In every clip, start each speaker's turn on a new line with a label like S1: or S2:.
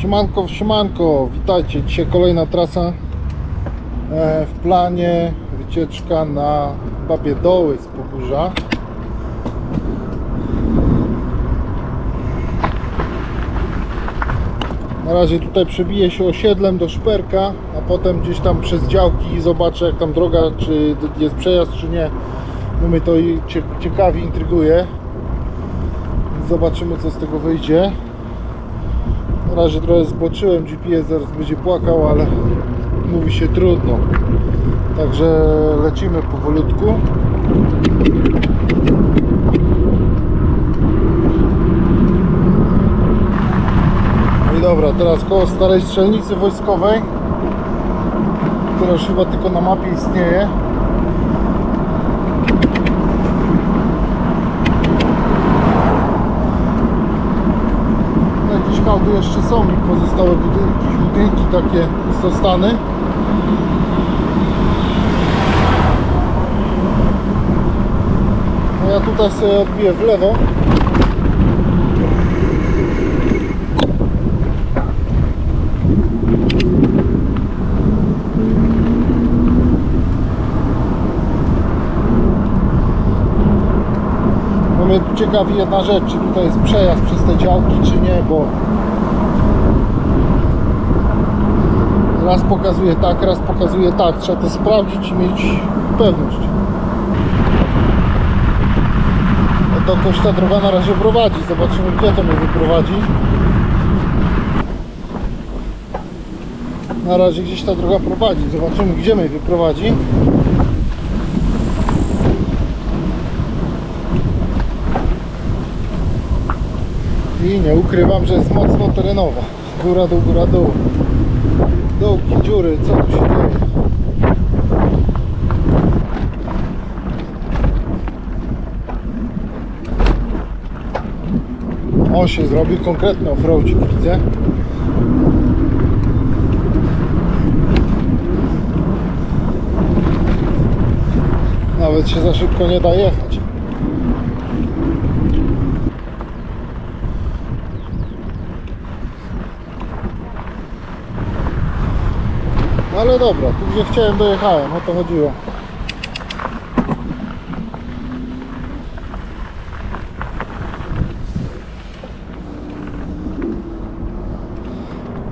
S1: Siemanko, siemanko, witajcie. Dzisiaj kolejna trasa e, w planie. Wycieczka na Babie Doły z Pogórza. Na razie tutaj przebiję się osiedlem do Szperka, a potem gdzieś tam przez działki zobaczę jak tam droga, czy jest przejazd, czy nie. No mnie to ciekawi, intryguje. Zobaczymy co z tego wyjdzie. Na razie trochę zboczyłem, GPS zaraz będzie płakał, ale mówi się trudno. Także lecimy powolutku. No i dobra, teraz koło starej strzelnicy wojskowej, która już chyba tylko na mapie istnieje. Hałdy jeszcze są pozostałe budynki, budynki takie pustostany. No ja tutaj sobie odbiję w lewo. Ciekawi jedna rzecz, czy tutaj jest przejazd przez te działki, czy nie, bo raz pokazuje tak, raz pokazuje tak. Trzeba to sprawdzić i mieć pewność. No dokądś ta droga na razie prowadzi. Zobaczymy, gdzie to mnie wyprowadzi. Na razie gdzieś ta droga prowadzi. Zobaczymy, gdzie mnie wyprowadzi. I nie ukrywam, że jest mocno terenowa. Góra, dół, góra, dół. Dołki, dziury, co tu się dzieje? O, się zrobił konkretny offroadzik, widzę. Nawet się za szybko nie da jechać. No ale dobra, tu gdzie chciałem dojechałem, o to chodziło.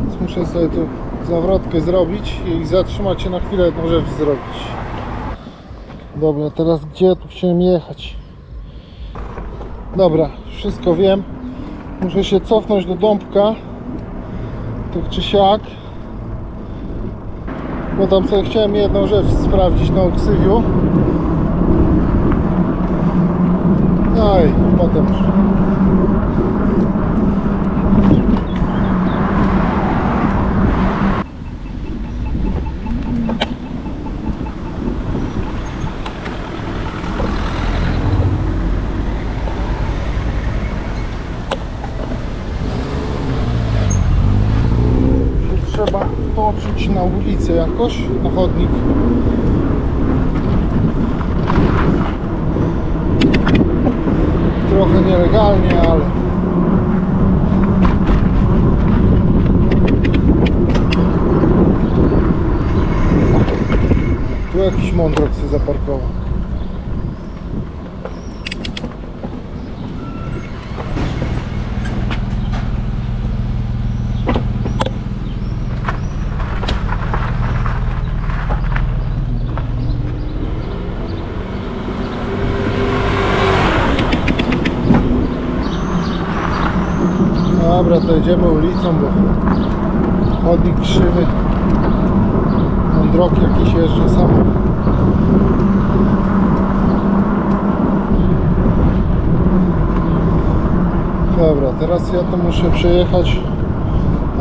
S1: Więc muszę sobie tu zawrotkę zrobić i zatrzymać się na chwilę jedną rzecz zrobić. Dobra, teraz gdzie tu chciałem jechać? Dobra, wszystko wiem. Muszę się cofnąć do Dąbka. Tak czy siak. Bo tam sobie chciałem jedną rzecz sprawdzić na oksywiu. No i potem na ulicę jakoś, na chodnik. Trochę nielegalnie, ale tu jakiś mądrok się zaparkował. Dobra, to ulicą, bo chodnik krzywy. Mądroki jakieś jeżdżą sam. Dobra, teraz ja to muszę przejechać.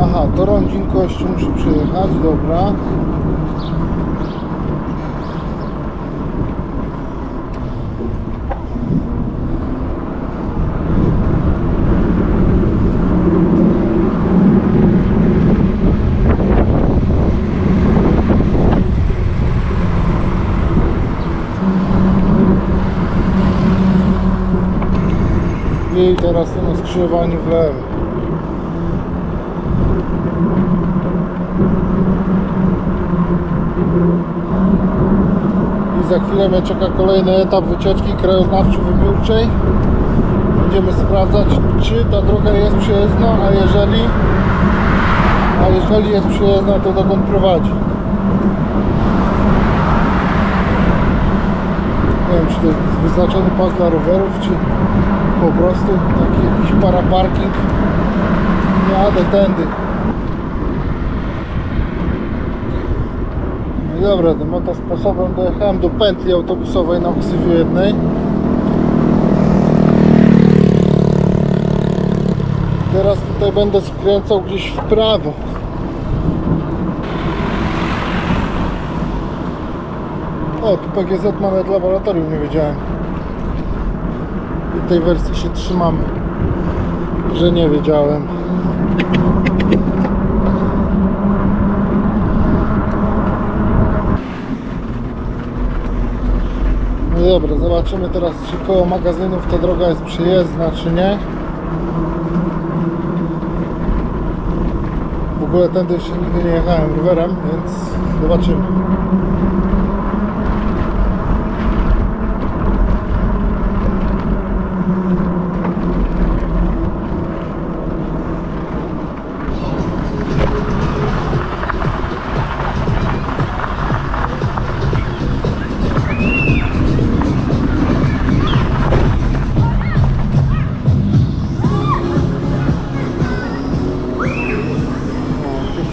S1: Aha, to rondzinko jeszcze muszę przejechać, dobra. lewiej, teraz na skrzyżowaniu w lewo. I za chwilę mnie czeka kolejny etap wycieczki krajoznawczo-wybiórczej. Będziemy sprawdzać, czy ta droga jest przyjezdna, a jeżeli, a jeżeli jest przyjezdna, to dokąd prowadzi. Nie wiem, czy to jest wyznaczony pas dla rowerów, czy po prostu taki jakiś paraparking. Jadę tędy. No i dobra, tym oto sposobem dojechałem do pętli autobusowej na Ksywiu jednej. Teraz tutaj będę skręcał gdzieś w prawo. O, tu PGZ ma nawet laboratorium, nie wiedziałem. I tej wersji się trzymamy, że nie wiedziałem. No dobra, zobaczymy teraz, czy koło magazynów ta droga jest przyjezdna, czy nie. W ogóle tędy jeszcze nigdy nie jechałem rowerem, więc zobaczymy.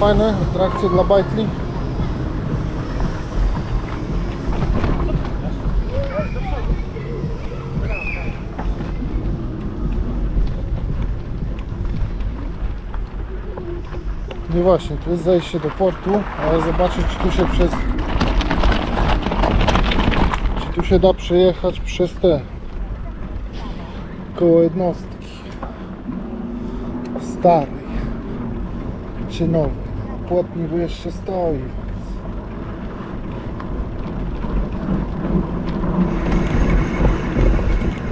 S1: Fajne atrakcje dla bajtli. No właśnie, tu jest zejście do portu, ale zobaczyć czy tu się przez czy tu się da przejechać przez te koło jednostki starej czy nowy. Płot niby jeszcze stoi.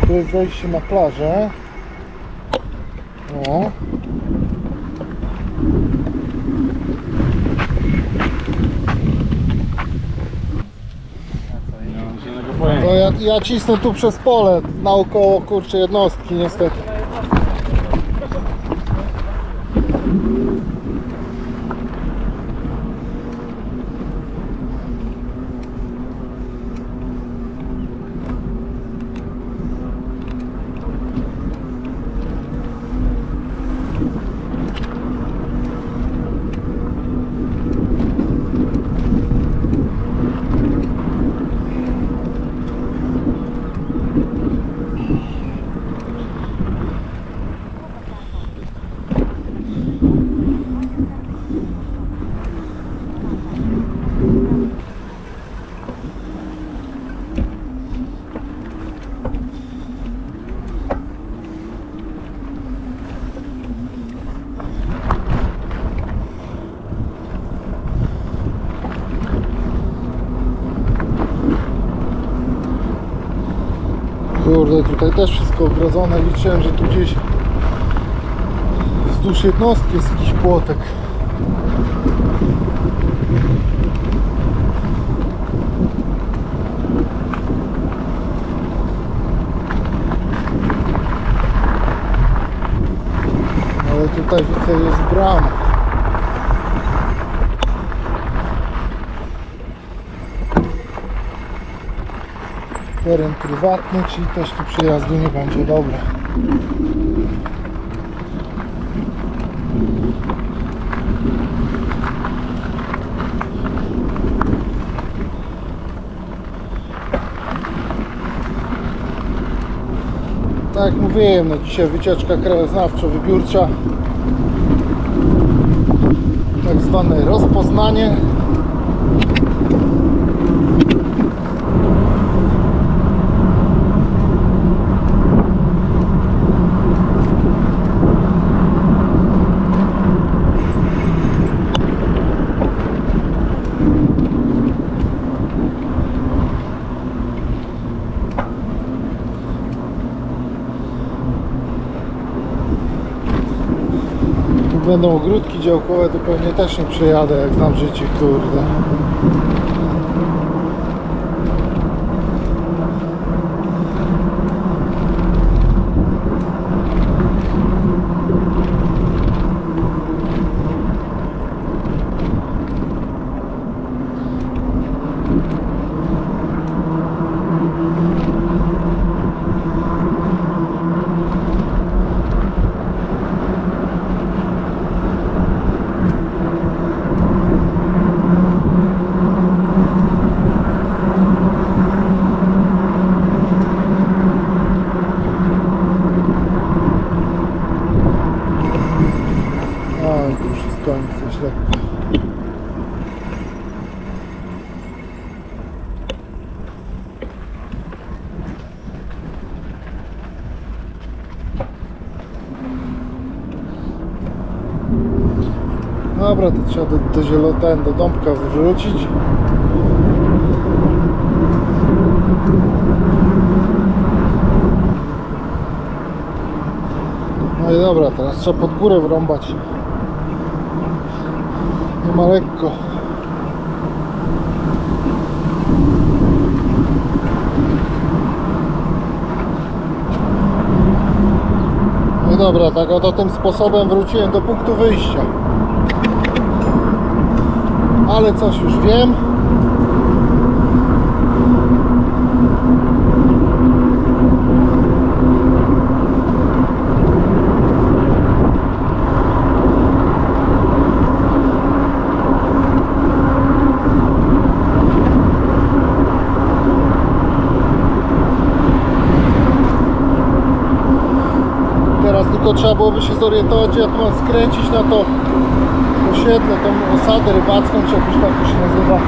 S1: Tu jest wejście na plażę. O. No ja, ja cisnę tu przez pole, naokoło kurczę jednostki niestety. Tutaj też wszystko ogrodzone. Liczyłem, że tu gdzieś wzdłuż jednostki jest jakiś płotek. Ale tutaj widzę jest brama. Teren prywatny, czyli też tu przejazdu nie będzie. Dobra. Tak jak mówiłem, no dzisiaj wycieczka krajoznawczo-wybiórcza. Tak zwane rozpoznanie będą ogródki działkowe, to pewnie też nie przejadę, jak znam życie, kurde. Oj, tu wszystko mi coś lekko. Dobra, to trzeba do, do zielota, do dąbka wrzucić. No i dobra, teraz trzeba pod górę wrąbać. Nie ma lekko. No dobra, tak oto tym sposobem wróciłem do punktu wyjścia. Ale coś już wiem. Teraz tylko trzeba byłoby się zorientować, gdzie ja mam skręcić na to osiedle, tą osadę rybacką, czy jakoś tak to się nazywa.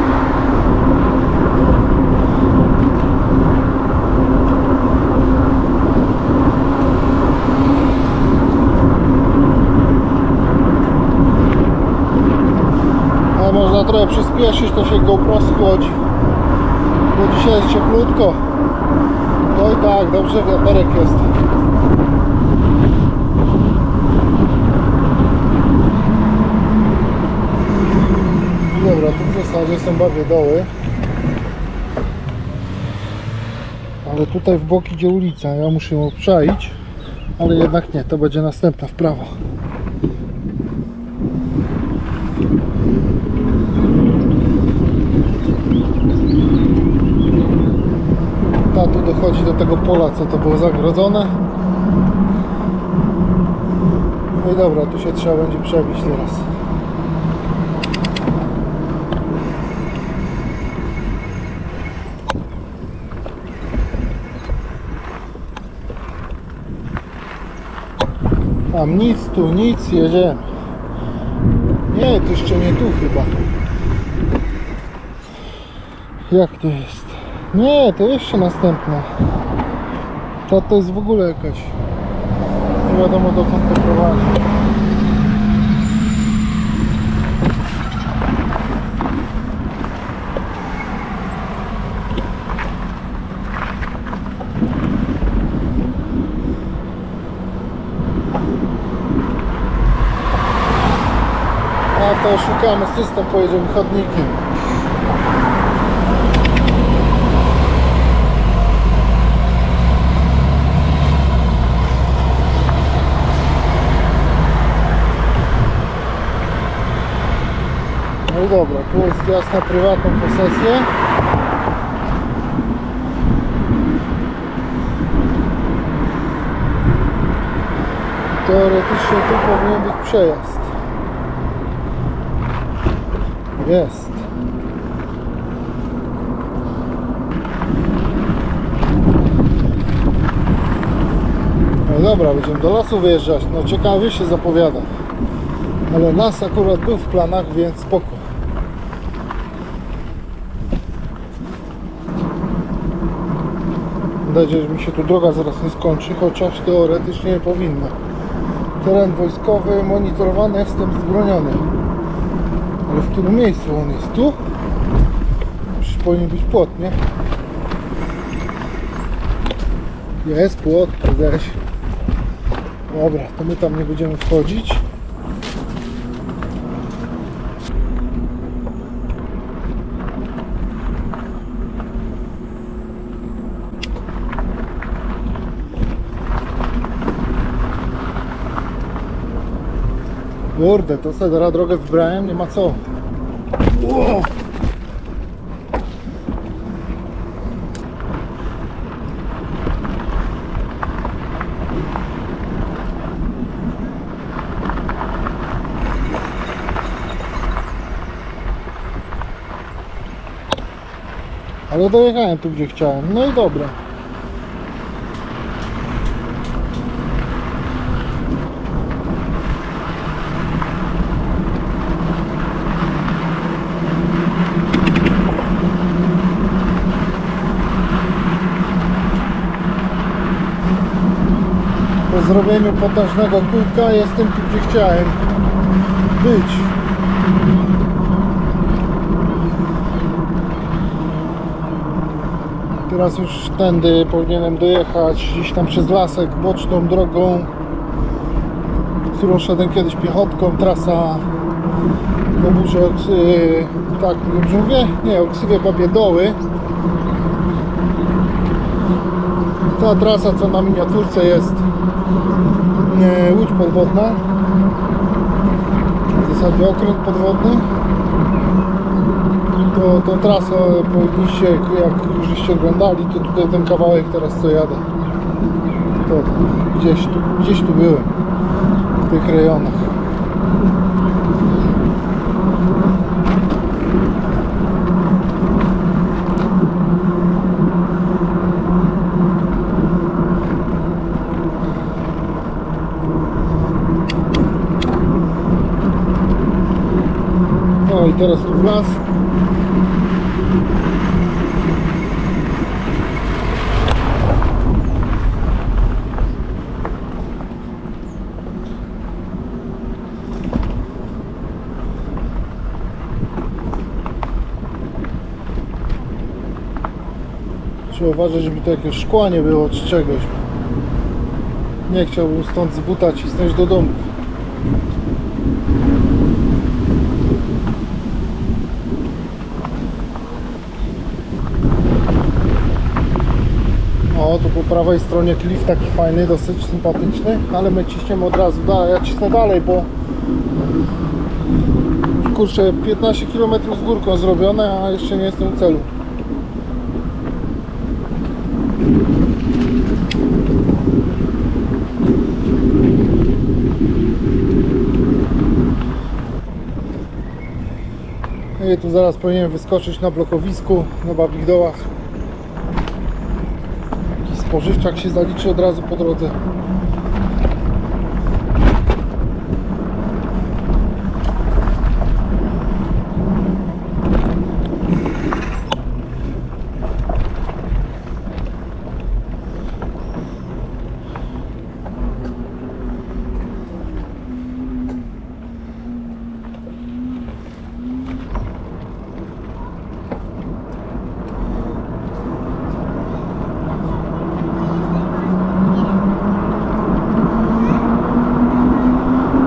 S1: Ale można trochę przyspieszyć, to się GoPro schłodzi. Bo dzisiaj jest cieplutko. No i tak, dobrze wiaterek jest. W zasadzie są bawie doły. Ale tutaj w bok idzie ulica, ja muszę ją obczaić. Ale jednak nie, to będzie następna w prawo. Ta tu dochodzi do tego pola, co to było zagrodzone. No i dobra, tu się trzeba będzie przebić teraz. Tam nic, tu nic, jedziemy. Nie, to jeszcze nie tu chyba. Jak to jest? Nie, to jeszcze następna. Ta to jest w ogóle jakaś. Nie wiadomo dokąd to prowadzi. A to szukamy system, pojedziemy chodnikiem. No i dobra, tu jest wjazd na prywatną posesję. Teoretycznie tu powinien być przejazd. Jest. No dobra, będziemy do lasu wyjeżdżać. No ciekawie się zapowiada. Ale las akurat był w planach, więc spoko. Nadzieję, że mi się tu droga zaraz nie skończy, chociaż teoretycznie nie powinna. Teren wojskowy, monitorowany, wstęp zbroniony. W którym miejscu on jest? Tu? Przecież powinien być płot, nie? Jest płot, zaś. Dobra, to my tam nie będziemy wchodzić. Kurde, to sobie teraz drogę wybrałem, nie ma co. Wow. Ale dojechałem tu gdzie chciałem. No i dobra. Po zrobieniu potężnego kółka jestem tu gdzie chciałem być. Teraz już tędy powinienem dojechać gdzieś tam przez lasek boczną drogą, którą szedłem kiedyś piechotką, trasa po górze, Oksy- tak dobrze mówię? Nie, Oksywie Babie Doły. Ta trasa co na miniaturce jest łódź podwodna, w zasadzie okręt podwodny to tą trasę powinniście, jak już oglądali, to tutaj ten kawałek teraz co jadę. To gdzieś tu, gdzieś tu byłem, w tych rejonach. No i teraz tu w las. Trzeba uważać, żeby to jakieś szkła nie było czy czegoś. Nie chciałbym stąd zbutać i stąd do domu. Tu po prawej stronie klif taki fajny, dosyć sympatyczny, ale my ciśniemy od razu dalej. Ja cisnę dalej, bo kurczę, 15 km z górką zrobione, a jeszcze nie jestem u celu. I tu zaraz powinienem wyskoczyć na blokowisku na Babich Dołach. Spożywczak się zaliczy od razu po drodze.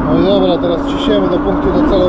S1: No i dobra, teraz ciśniemy do punktu docelowego,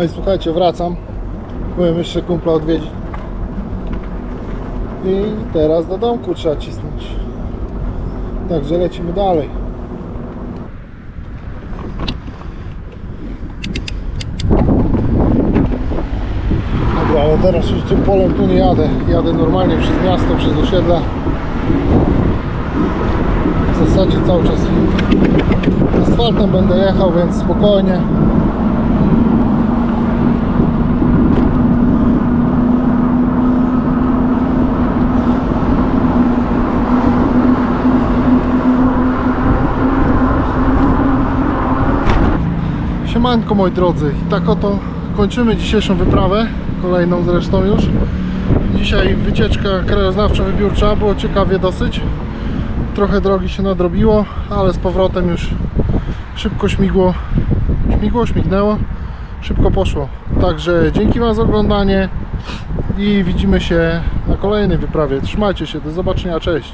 S1: No i słuchajcie, wracam. Byłem jeszcze kumpla odwiedzić. I teraz do domku trzeba cisnąć. Także lecimy dalej. Dobra, ale teraz już tym polem tu nie jadę. Jadę normalnie przez miasto, przez osiedle. W zasadzie cały czas asfaltem będę jechał, więc spokojnie. Siemanko moi drodzy tak oto kończymy dzisiejszą wyprawę, kolejną zresztą już. Dzisiaj wycieczka krajoznawczo-wybiórcza, było ciekawie dosyć. Trochę drogi się nadrobiło, ale z powrotem już szybko śmigło, śmigło, śmignęło, szybko poszło. Także dzięki Wam za oglądanie i widzimy się na kolejnej wyprawie. Trzymajcie się, do zobaczenia, cześć!